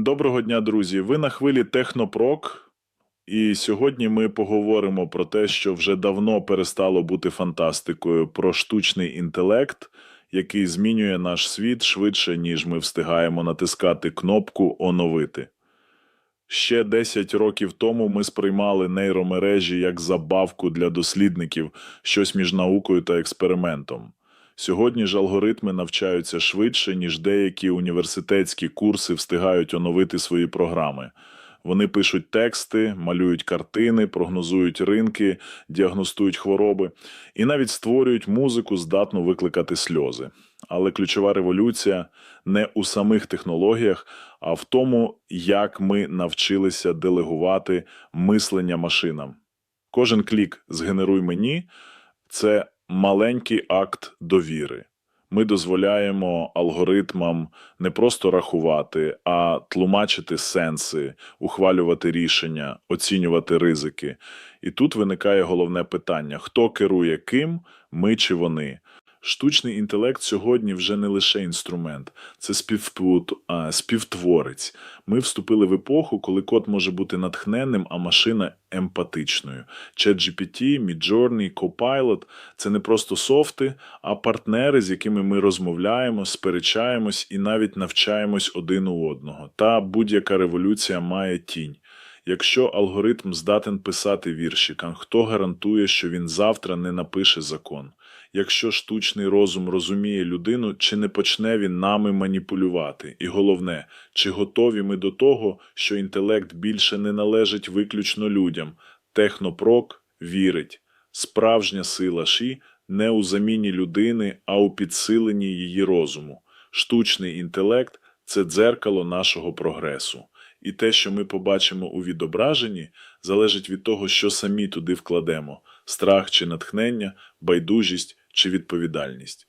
Доброго дня, друзі! Ви на хвилі Технопрок, і сьогодні ми поговоримо про те, що вже давно перестало бути фантастикою, про штучний інтелект, який змінює наш світ швидше, ніж ми встигаємо натискати кнопку Оновити. Ще 10 років тому ми сприймали нейромережі як забавку для дослідників, щось між наукою та експериментом. Сьогодні ж алгоритми навчаються швидше, ніж деякі університетські курси встигають оновити свої програми. Вони пишуть тексти, малюють картини, прогнозують ринки, діагностують хвороби і навіть створюють музику, здатну викликати сльози. Але ключова революція не у самих технологіях, а в тому, як ми навчилися делегувати мислення машинам. Кожен клік згенеруй мені це маленький акт довіри. Ми дозволяємо алгоритмам не просто рахувати, а тлумачити сенси, ухвалювати рішення, оцінювати ризики. І тут виникає головне питання: хто керує ким, ми чи вони? Штучний інтелект сьогодні вже не лише інструмент, це співпут, співтворець. Ми вступили в епоху, коли код може бути натхненним, а машина емпатичною. ChatGPT, Midjourney, Copilot – це не просто софти, а партнери, з якими ми розмовляємо, сперечаємось і навіть навчаємось один у одного. Та будь-яка революція має тінь. Якщо алгоритм здатен писати віршика, хто гарантує, що він завтра не напише закон? Якщо штучний розум розуміє людину, чи не почне він нами маніпулювати? І головне, чи готові ми до того, що інтелект більше не належить виключно людям? Технопрок вірить. Справжня сила Ші не у заміні людини, а у підсиленні її розуму. Штучний інтелект це дзеркало нашого прогресу. І те, що ми побачимо у відображенні, залежить від того, що самі туди вкладемо: страх чи натхнення, байдужість чи відповідальність.